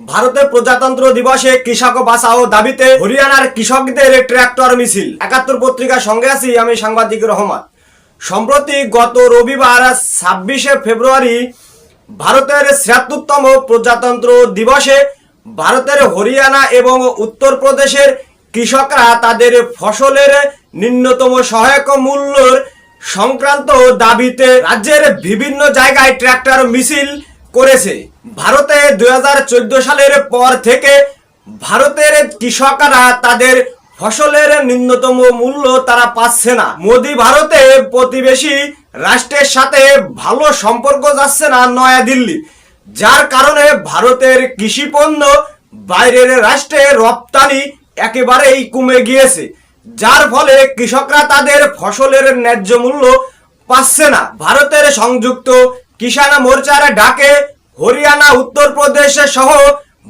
ভারতের প্রজাতন্ত্র দিবসে কৃষক বাঁচাও দাবিতে হরিয়ানার কৃষকদের ট্র্যাক্টর মিছিল। একাত্তর পত্রিকার সঙ্গে আছি আমি সাংবাদিক রহমান। সম্প্রতি গত রবিবার ছাব্বিশে ফেব্রুয়ারি ভারতের ছিয়াত্তরতম প্রজাতন্ত্র দিবসে ভারতের হরিয়ানা এবং উত্তরপ্রদেশের কৃষকরা তাদের ফসলের ন্যূনতম সহায়ক মূল্যর সংক্রান্ত দাবিতে রাজ্যের বিভিন্ন জায়গায় ট্র্যাক্টর মিছিল করেছে। ভারতে দুই সালের পর থেকে ভারতের কৃষকরা তাদের ফসলের ন্যূনতম মূল্য তারা পাচ্ছে না। মোদি ভারতে প্রতিবেশী রাষ্ট্রের সাথে ভালো সম্পর্ক যাচ্ছে না নয়াদিল্লি, যার কারণে ভারতের কৃষি পণ্য বাইরের রাষ্ট্রে রপ্তানি একেবারেই কমে গিয়েছে, যার ফলে কৃষকরা তাদের ফসলের ন্যায্য মূল্য পাচ্ছে না। ভারতের সংযুক্ত কিষাণ মোর্চার ডাকে হরিয়ানা উত্তরপ্রদেশ সহ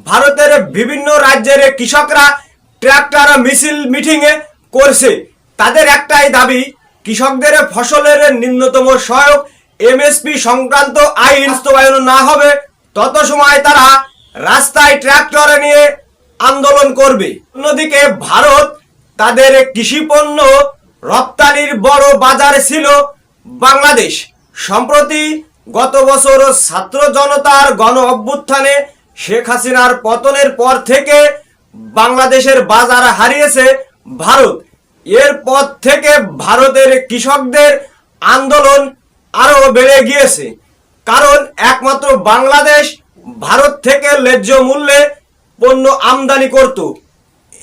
ভারতের বিভিন্ন রাজ্যের কৃষকরা ট্র্যাক্টর মিছিল, মিটিং এ করছে। তাদের একটাই দাবি, কৃষকদের ফসলের ন্যূনতম সহায়ক এমএসপি সংক্রান্ত আইন বাস্তবায়ন না হবে, তত সময় তারা রাস্তায় ট্র্যাক্টর নিয়ে আন্দোলন করবে। অন্যদিকে ভারত তাদের কৃষি পণ্য রপ্তানির বড় বাজার ছিল বাংলাদেশ। সম্প্রতি গত বছর ছাত্র জনতার গণ অভ্যুত্থানে শেখ হাসিনার পতনের পর থেকে বাংলাদেশের বাজার হারিয়েছে ভারত। এর পর থেকে ভারতের কৃষকদের আন্দোলন আরও বেড়ে গিয়েছে। কারণ একমাত্র বাংলাদেশ ভারত থেকে ন্যায্য মূল্যে পণ্য আমদানি করত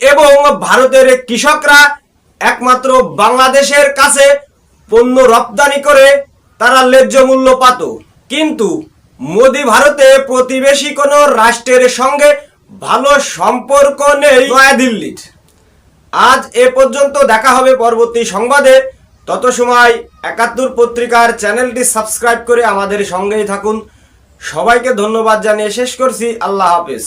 এবং ভারতের কৃষকরা একমাত্র বাংলাদেশের কাছে পণ্য রপ্তানি করে তারা ন্যায্য মূল্য পাত। কিন্তু মোদি ভারতে প্রতিবেশী কোনো রাষ্ট্রের সঙ্গে ভালো সম্পর্ক নেই নয়াদিল্লির আজ এ পর্যন্ত দেখা হবে পরবর্তী সংবাদে। তত সময় একাত্তর পত্রিকার চ্যানেলটি সাবস্ক্রাইব করে আমাদের সঙ্গেই থাকুন। সবাইকে ধন্যবাদ জানিয়ে শেষ করছি। আল্লাহ হাফেজ।